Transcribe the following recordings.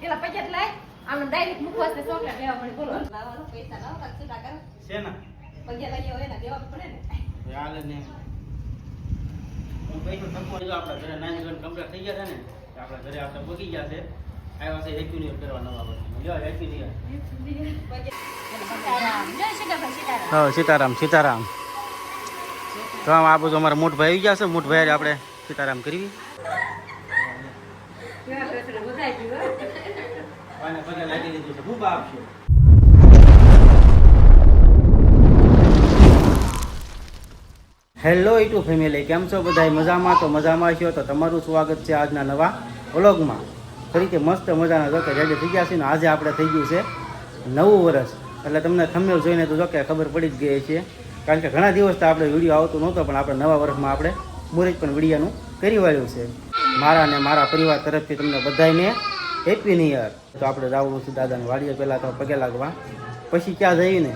પેલા પૈસા લાય આમ ડાયરેક્ટ મુખવાસ ને ચોકલેટ લેવા પડે બોલો લાવવાનો પૈસા લાવો કાંઈક છૂટા કરો શેના પૈસા લઈ હોય ને દેવા પડે ને હાલે ને હું પૈસો થકવો જો આપણા ઘરે નાની ઘર કમ્પ્લીટ થઈ ગયા છે ને તો આપણા ઘરે આપણે પગી ગયા છે આવ્યા છે હેપી ન્યુ કરવા નવા વર્ષમાં જો હેપી ન્યુ હા સીતારામ સીતારામ તો આમ આ બધું અમારા મોટભાઈ આવી ગયા છે મોટભાઈ આપણે સીતારામ કરવી અને પગે લાગી દીધું હેલો ઇટુ ફેમિલી કેમ છો બધા મજામાં? તો મજામાં છો? તો તમારું સ્વાગત છે આજના નવા વ્લોગમાં. તરીકે મસ્ત મજાના જો કે રેડી થઈ ગયા છે ને આજે આપણે થઈ ગયું છે નવું વર્ષ. એટલે તમને થંબનેલ જોઈને તો જો કે ખબર પડી જ ગઈ છે. કારણ કે ઘણા દિવસ તો આપણે વીડિયો આવતો નહોતો, પણ આપણે નવા વર્ષમાં આપણે મુહૂર્ત પણ વિડીયોનું કરી વાળ્યું છે. મારા અને મારા પરિવાર તરફથી તમને બધાને હેપી ન્યુ યર તો આપણે જવાનું છે દાદાને વાડીએ પહેલાં તો પગે લાગવા. પછી ક્યાં જઈને?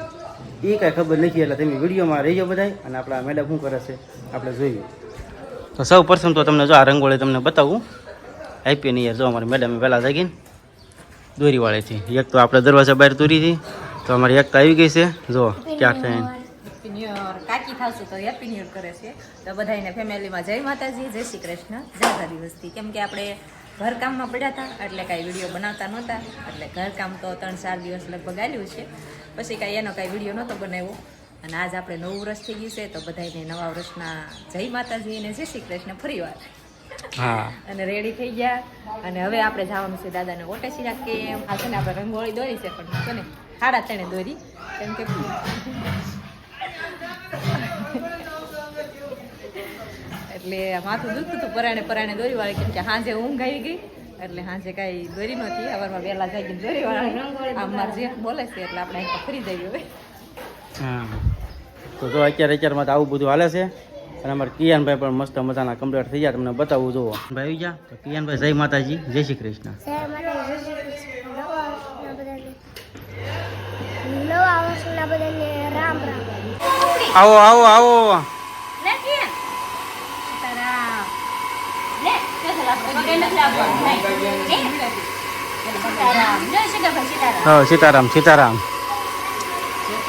એ કાંઈ ખબર નથી, એટલે તમે વિડીયોમાં રહીજો બધાય અને આપણા મેડમ શું કરે છે, આપણે જોઈએ. તો સૌ પ્રથમ તો તમને જો આ રંગોળી તમને બતાવું. હેપી ન્યુ યર જો અમારી મેડમે પહેલાં જાગીને દોરીવાળીથી એક તો આપણે દરવાજા બહાર દોરી હતી, તો અમારી એક આવી ગઈ છે. જો ક્યાં થઈને. ન્યુ કાકી થાવશું તો હેપી ન્યૂ કરે છે. તો બધાને ફેમિલીમાં જય માતાજી જય શ્રી કૃષ્ણ. જાગા દિવસથી. કેમ કે આપણે ઘરકામમાં પડ્યા હતા એટલે કાંઈ વીડિયો બનાવતા નહોતા. એટલે ઘરકામ તો ત્રણ ચાર દિવસ લગભગ આવ્યું છે. પછી કાંઈ એનો કાંઈ વીડિયો નહોતો બનાવ્યો. અને આજ આપણે નવું વર્ષ થઈ ગયું છે તો બધાને નવા વર્ષના જય માતાજી અને જય શ્રી કૃષ્ણ ફરીવાર. અને રેડી થઈ ગયા. અને હવે આપણે જવાનું છે દાદાને ઓટે સીરા કે આ છે ને આપણે રંગોળી દોરી છે પણ છે ને સાડા ત્રણે દોરી. કેમ કે એટલે માથું દુખતું હતું પરાણે પરાણે દોરી વાળી કેમ કે સાંજે ઊંઘ આવી ગઈ. એટલે સાંજે કાંઈ દોરી નહોતી. સવારમાં વહેલા જાગીને દોરી વાળી આમ મારા જેઠ બોલે છે એટલે આપણે અહીં ફરી જઈએ હવે. તો જો અત્યારે અત્યારમાં તો આવું બધું હાલે છે. અને અમારે કિયાનભાઈ પણ મસ્ત મજાના કમ્પ્લીટ થઈ ગયા. તમને બતાવું જુઓ. ભાઈ આવી ગયા? તો કિયાનભાઈ જય માતાજી જય શ્રી કૃષ્ણ. નવા વર્ષના બધાને. રામ રામ. આવો આવો આવો. હા સીતારામ સીતારામ.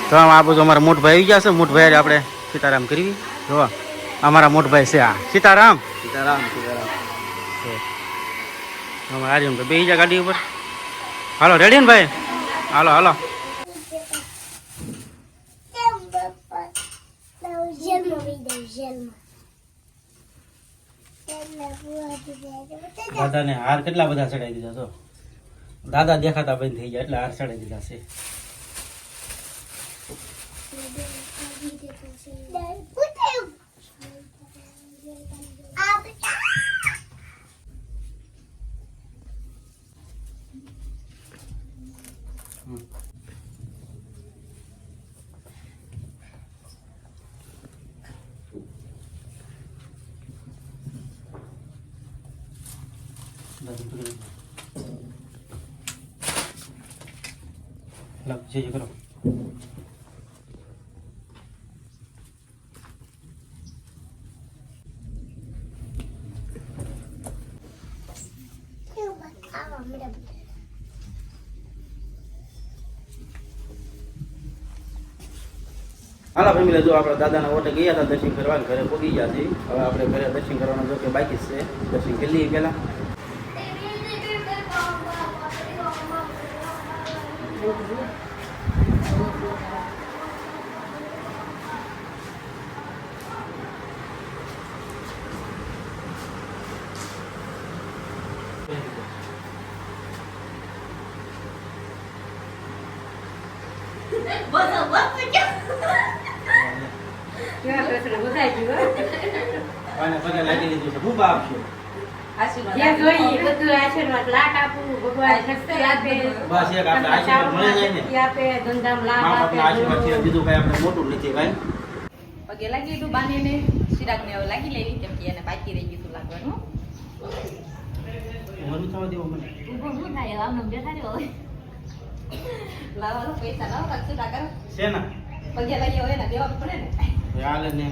તો આમ આ બધું અમારા મોટભાઈ આવી ગયા છે. મોટભાઈ આપણે સીતારામ કરવી. જો અમારા મોટભાઈ છે આ. સીતારામ. સીતારામ સીતારામ. અમારા આર્યન ભાઈ બે જા ગાડી ઉપર. હાલો રેડી ને ભાઈ? હાલો હાલો કેમ બાપા નવ જન્મ વિદે જન્મ એટલે બુઆ દીધા દાદાને હાર કેટલા બધા ચડાવી દીધા તો દાદા દેખાતા બંધ થઈ ગયા એટલે હાર ચડાવી દીધા છે. લો જે જે હાલો ફેમિલી, જો આપણે દાદાના ઓટે ગયા હતા દર્શન કરવા, ઘરે પહોંચી ગયા છે હવે આપણે ઘરે દર્શન કરવાના જો કે બાકી છે. દર્શન કરી લઈએ પહેલા. અને પગે લાગી લીધું છે ખૂબ આપશે જ્યાં જોઈએ બધું આશીર્વાદ લાટ આપવું ભગવાન પગે લાગી દીધું બાંધીને ચિરાગને હવે લાગી લેવી કેમ કે એને બાકી રહી ગયું લાગવાનું. મરું થવા દેવો મને. ઊભો શું થાય આમ આમ બેઠા રહ્યો લાવો પૈસા લાવો કાંઈક છૂટા કરો? શેના? પગે લાગી હોય ને દેવા પડે ને. એ ને.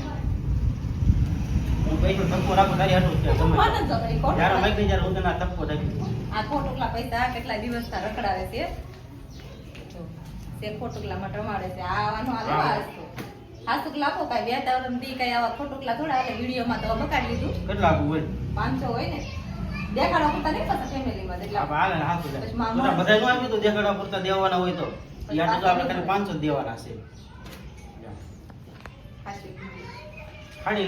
હું પૈસો ધક્કો રાખું તારી હાટું છે ગમે મને જ ગમે, જ્યારે લાગે. માગી ત્યારે આ ધક્કો રાખી આ ખોટુકલા પૈસા કેટલા દિવસના રખડાવે છે? તે ખોટુકલામાં ટમાડે છે આવાનો આ લેવા હસતો હાસુકલા આપો કાંઈ વ્યાતા દી કાંઈ આવા ખોટુકલા થોડા એટલે વિડીયોમાં તો બકાડી લીધું. કેટલા આપવું હોય? પાંચસો હોય ને. દેખાડવા પૂરતા નહીં થતા ફેમિલીમાં એટલે હાલે ને હાથ ઉજાડ. પછી મામા- তোরা બધાય નો આપ્યું તું દેખાડા પૂરતા દેવાના હોય તો. પછી તો આપણે ખાલી પાંચસો જ દેવાના છે. ખાલી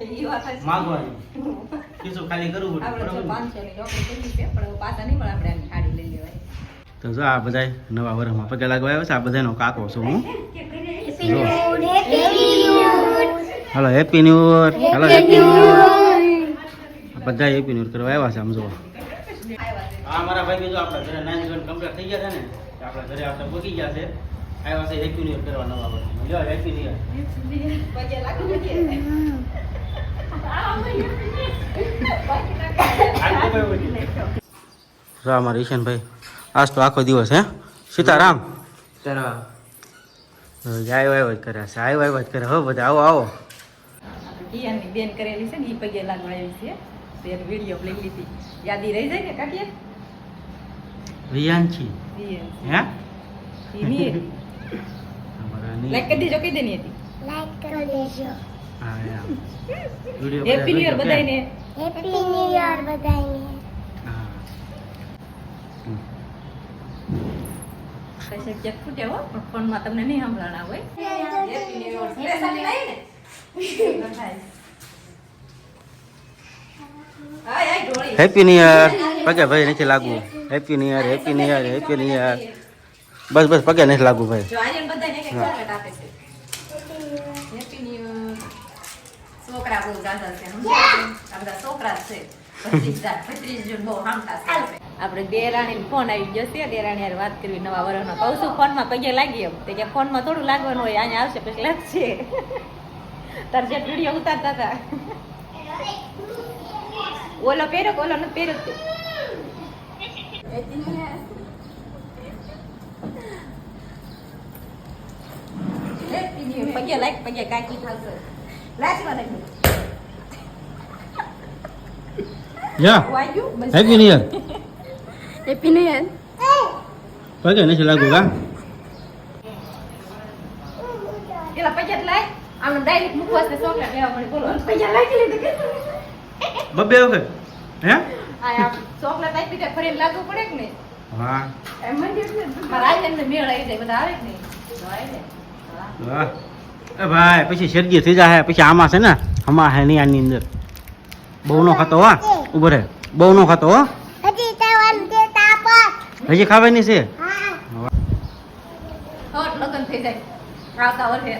માગવાની. કીધું ખાલી કરવું આપણે જો બરાબર? ને? 500 ની નોકરી કરી છે પણ હવે પાછા નહીં મળે આપણે આની ખાડી લઈ લેવાય. તો જો આ બધાય નવા વર્ષમાં પગે લાગવા આવ્યો છે આ બધાનો કાકો છું હું. હાલો હેપી ન્યુ યર હાલો હેપી ન્યુ યર બધા હેપી ન્યુ યર કરવા આવ્યા છે આમ જો. આ મારા ભાઈ બીજો આપણા ઘરે નાઇન ગન કમ્પ્લીટ થઈ ગયા છે ને આપણા ઘરે આપણે પહોંચી ગયા છે. આવ્યા છે હેપી ન્યુ યર કરવા નવા વર્ષમાં લ્યો હેપી ન્યુ યર પગે. ઈશાનભાઈ. આજ તો આખો દિવસ હે? સીતારામ. આવ્યો આવ્યો જ કરે છે. આવ્યો આવ્યો જ કરે હો બધા આવો આવો. કિયાની બેન કરેલી છે ને એ પગે લાગવા આવી છે. તો એની વીડિયો લઈ લીધી. યાદી રહી જાય ને હે? લાઈક કરી દેજો કહી દેની હતી. કરી દેજો. હા, હેપી ન્યુ યર ચેક ફૂટે હો પણ ફોનમાં તમને નહીં સંભળાણા હોય. હેપી ન્યુ યર સ્પેશિયલ નહીં ને લખાય. આય આય ઢોળી હેપી ન્યુ યર પગે ભાઈ નથી લાગવું. Happy new year happy new year happy new year બસ બસ પગે નથી લાગવું ભાઈ. જો આપે છે હેપી ન્યુ યર છોકરા બહુ ગાધા છે આ બધા છોકરા છે ભત્રીજા ભત્રીજ જોઈને બહુ હામટા છે આપણે દેરાણી ફોન આવી ગયો છે. દેરાણી હારે વાત કરવી નવા વર્ષનો કહું છું ફોનમાં પગે લાગી એમ. તે કે ફોનમાં થોડું લાગવાનું હોય અહીંયા આવશે પછી લાગશે તાર જે વીડિયો ઉતારતા હતા. ઓલો પહેર્યો ઓલો New Year. પગે લાગ પગે કાકી થાશે લાગવા લાગ્યું યા happy new year Happy New Year. પગે નથી લાગવું કા પેલા પૈસા લાય આમ ડાયરેક્ટ મુખવાસ ને ચોકલેટ લેવા પડે બોલો પૈસા લાગી લીધું કે બબ્બે વખત હે આ ચોકલેટ આપી દે ફરીને લાગવું પડે કે નહીં વાહ એમ મંદિર છે મારા આયન ને મેળ આવી જાય બધા આવે કે નહીં આવે ને હા. એ ભાઈ પછી શરદી થઈ જાય પછી આમાં છે ને આમાં હે નહીં આની અંદર બહુ નો ખાતો હા ઊભો રહે બહુ નો ખાતો હો હજી ખાવાની છે હા. હોટ લગન થઈ જાય આવતા વર્ષે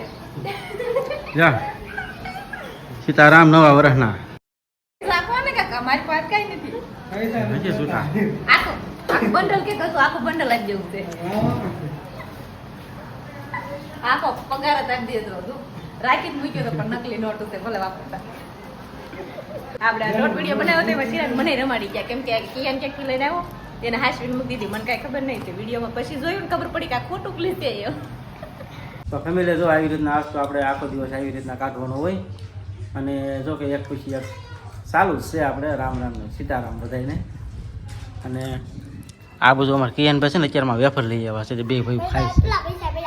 જા સીતારામ નવા વર્ષના રાખો મારી પાસે કઈ નથી હજી આખું આખું બંડલ કે કશું આખું બંડલ જ જેવું છે આખો પગાર જ આપી દીધો હતો રાખી જ મૂક્યો તો પણ નકલી નોટ ઉતે ભલે વાપરતા આપણે નોટ વીડિયો બનાવ્યો તો પછી મને રમાડી ગયા કેમ કે કિયાન ક્યાંક લઈને આવ્યો એને હાસવીને મૂકી દીધી મને કાંઈ ખબર નહીં તે વિડીયોમાં પછી જોયું ને ખબર પડી કે આ ખોટું ક્લિપ છે એ તો ફેમિલી જો આવી રીતના આજ તો આપણે આખો દિવસ આવી રીતના કાઢવાનો હોય અને જો કે એક પછી એક સારું જ છે આપણે રામ રામ સીતારામ બધાને અને આ બધું અમારે કિયાન પછી ને અત્યારમાં વેફર લઈ જવા છે બે ભાઈ ખાય છે.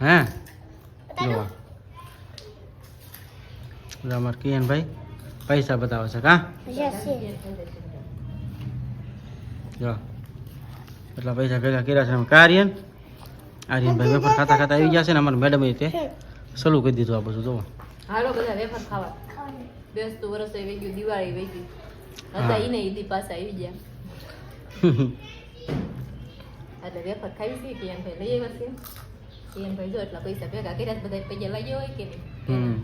હે જો જો અમારે કિયાનભાઈ પૈસા બતાવે છે કા પૈસા છે. જો એટલા પૈસા ભેગા કર્યા છે અમે કાર્યન આર્યનભાઈ વેફર ખાતા ખાતા આવી ગયા છે ને અમારા મેડમે તે સલું કરી દીધું આ બધું જોવો હાલો બધા વેફર ખાવા બેસતું વર્ષ વહી ગયું દિવાળી વહી ગઈ હા. હતા ઈને ઈદી પાસે આવી ગયા એટલે વેફર ખાવી છે કે એમ ભાઈ લઈ આવ્યા છે એમ ભાઈ જો એટલા પૈસા ભેગા કર્યા છે બધા પૈસા લાગ્યા હોય કે નહીં હમ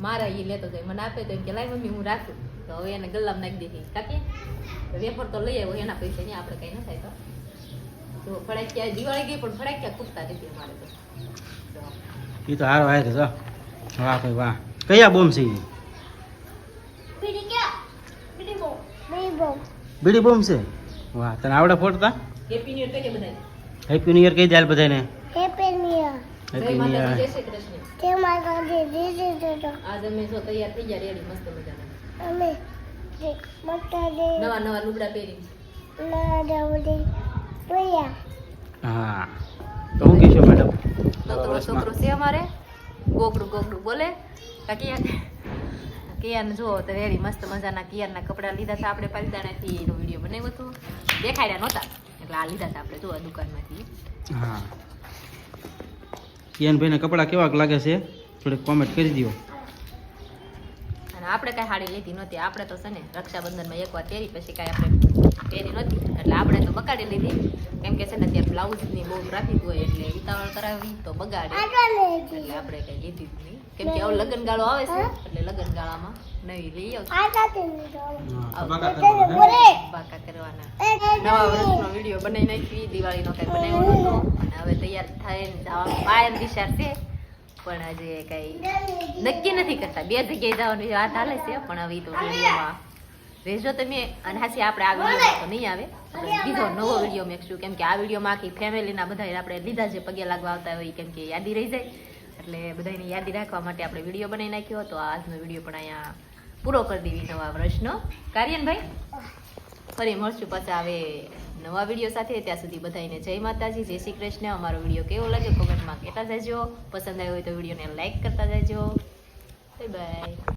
મારા એ લેતો જાય મને આપે તો એમ કે લાય મમ્મી હું રાખું તો હવે એને ગલ્લામાં નાખી દીધી કાકી વેફર તો લઈ આવ્યો એના પૈસા નહીં આપણે કંઈ ન થાય તો તો ફડાક્યા દિવાળી ગઈ પણ ફડાક્યા ખૂટતા નથી અમારે તો તો એ તો હારો હારે જો વાહ ભાઈ વાહ કયા બોમ્બ છે ઈ? બીડી ક્યાં? બીડી બહુ. બીડી બોમ્બ છે વાહ તને આવડે ફોડતા હેપી ન્યુ યર કહીએ બધાને હેપી ન્યુ યર કહી દે હાલ બધાને New Year. જય માતાજી જય શ્રી કૃષ્ણ. તે માતા દીદી દીદી આજ અમે જો તૈયાર થઈ ગયા રેડી મસ્ત મજાના. અમે જે માતા દે નવા નવા લુગડા પહેરી ના દવડી પૈયા હા. તો હું કહેશો મેડમ છોકરો છોકરો છે અમારે. ગોગડું ગોગડું બોલે. કા કિયાન. કિયાન જુઓ તો વેરી મસ્ત મજાના કિયાનના કપડાં લીધા હતા આપણે પાલદાણાથી એનો વીડિયો બનાવ્યો હતો. દેખાડ્યા નહોતા. એટલે આ લીધા હતા આપણે જુઓ દુકાનમાંથી. હા. કિયાનભાઈને કપડાં કેવાક લાગે છે? થોડીક કોમેન્ટ કરી દો અને આપણે કાંઈ સાડી લીધી નહોતી. આપણે તો છે ને રક્ષાબંધનમાં એકવાર પહેરી પછી કાંઈ આપણે પહેરી નહોતી. એટલે આપણે તો બગાડી લીધી. કેમ કે છે ને ત્યાં બ્લાઉઝની બહુ ટ્રાફિક હોય એટલે ઉતાવળ કરાવી તો બગાડે. એટલે આપણે કઈ લીધી જ નહીં. કેમ કે હવે લગ્ન ગાળો આવે છે એટલે લગ્ન ગાળામાં નવી લઈ આવશું. નવા વર્ષનો વીડિયો બનાવી નાખી દિવાળીનો કઈ બનાવ્યો અને હવે તૈયાર થાય જવાનું પાયન વિચાર છે પણ આજે કઈ નક્કી નથી કરતા બે જગ્યાએ જવાની વાત હાલે છે પણ હવે તો વિડીયોમાં રહેજો તમે અને હાસી આપણે આ વિડીયોમાં તો નહીં આવે બીજો નવો વીડિયો મેકશું કેમ કે આ વિડીયોમાં આખી ફેમિલીના બધા આપણે લીધા છે પગે લાગવા આવતા હોય કેમ કે યાદી રહી જાય એટલે બધાની યાદી રાખવા માટે આપણે વીડિયો બનાવી નાખ્યો તો આજનો વીડિયો પણ અહીંયા પૂરો કરી દેવી નવા વર્ષનો. કાર્યનભાઈ, ફરી મળશું પાછા હવે નવા વીડિયો સાથે. ત્યાં સુધી બધાને જય માતાજી, જય શ્રી કૃષ્ણ. અમારો વીડિયો કેવો લાગે કોમેન્ટમાં કહેતા જજો. પસંદ આવ્યો હોય તો વિડીયોને લાઇક કરતા જજો. Bye bye.